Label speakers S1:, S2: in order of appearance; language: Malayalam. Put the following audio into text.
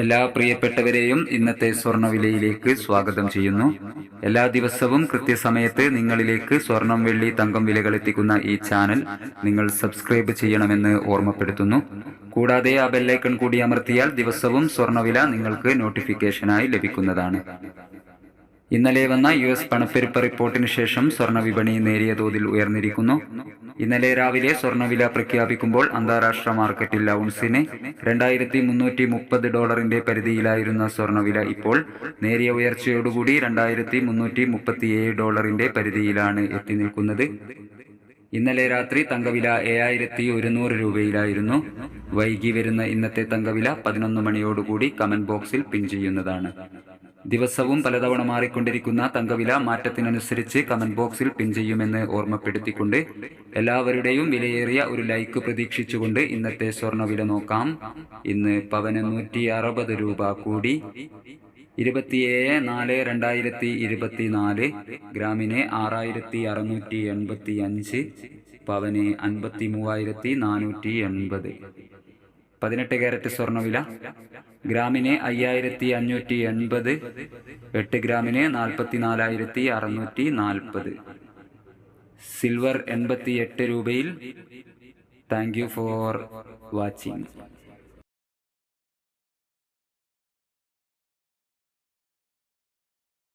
S1: എല്ലാ പ്രിയപ്പെട്ടവരെയും ഇന്നത്തെ സ്വർണവിലയിലേക്ക് സ്വാഗതം ചെയ്യുന്നു. എല്ലാ ദിവസവും കൃത്യസമയത്ത് നിങ്ങളിലേക്ക് സ്വർണം വെള്ളി തങ്കം വിലകൾ എത്തിക്കുന്ന ഈ ചാനൽ നിങ്ങൾ സബ്സ്ക്രൈബ് ചെയ്യണമെന്ന് ഓർമ്മപ്പെടുത്തുന്നു. കൂടാതെ ആ ബെല്ലൈക്കൺ കൂടി അമർത്തിയാൽ ദിവസവും സ്വർണവില നിങ്ങൾക്ക് നോട്ടിഫിക്കേഷനായി ലഭിക്കുന്നതാണ്. ഇന്നലെ വന്ന യു എസ് പണപ്പെരുപ്പ റിപ്പോർട്ടിന് ശേഷം സ്വർണ വിപണി നേരിയ തോതിൽ ഉയർന്നിരിക്കുന്നു. ഇന്നലെ രാവിലെ സ്വർണവില പ്രഖ്യാപിക്കുമ്പോൾ അന്താരാഷ്ട്ര മാർക്കറ്റിൽ ഔൺസിന് രണ്ടായിരത്തി മുന്നൂറ്റി മുപ്പത് ഡോളറിന്റെ പരിധിയിലായിരുന്ന സ്വർണവില ഇപ്പോൾ നേരിയ ഉയർച്ചയോടുകൂടി രണ്ടായിരത്തി മുന്നൂറ്റി മുപ്പത്തിയേഴ് ഡോളറിന്റെ പരിധിയിലാണ് എത്തി നിൽക്കുന്നത്. ഇന്നലെ രാത്രി തങ്കവില ഏഴായിരത്തി ഒരുന്നൂറ് രൂപയിലായിരുന്നു. വൈകി വരുന്ന ഇന്നത്തെ തങ്കവില പതിനൊന്ന് മണിയോടുകൂടി കമന്റ് ബോക്സിൽ പിൻ ചെയ്യുന്നതാണ്. ദിവസവും പലതവണ മാറിക്കൊണ്ടിരിക്കുന്ന തങ്കവില മാറ്റത്തിനനുസരിച്ച് കമന്റ് ബോക്സിൽ പിൻ ചെയ്യുമെന്ന് ഓർമ്മപ്പെടുത്തിക്കൊണ്ട് എല്ലാവരുടെയും വിലയേറിയ ഒരു ലൈക്ക് പ്രതീക്ഷിച്ചുകൊണ്ട് ഇന്നത്തെ സ്വർണവില നോക്കാം. ഇന്ന് പവന് നൂറ്റി അറുപത് രൂപ കൂടി. ഇരുപത്തിയേഴ് നാല് രണ്ടായിരത്തി ഇരുപത്തിനാല് ഗ്രാമിന് ആറായിരത്തി അറുന്നൂറ്റി എൺപത്തി അഞ്ച് പവന് അൻപത്തി മൂവായിരത്തി നാനൂറ്റി എൺപത് പതിനെട്ട് ക്യാരറ്റ് സ്വർണവില ഗ്രാമിന് അയ്യായിരത്തി അഞ്ഞൂറ്റി എൺപത് എട്ട് ഗ്രാമിന് നാൽപ്പത്തി നാലായിരത്തി അറുന്നൂറ്റി നാൽപ്പത് സിൽവർ എൺപത്തി എട്ട് രൂപയിൽ. Thank you for watching.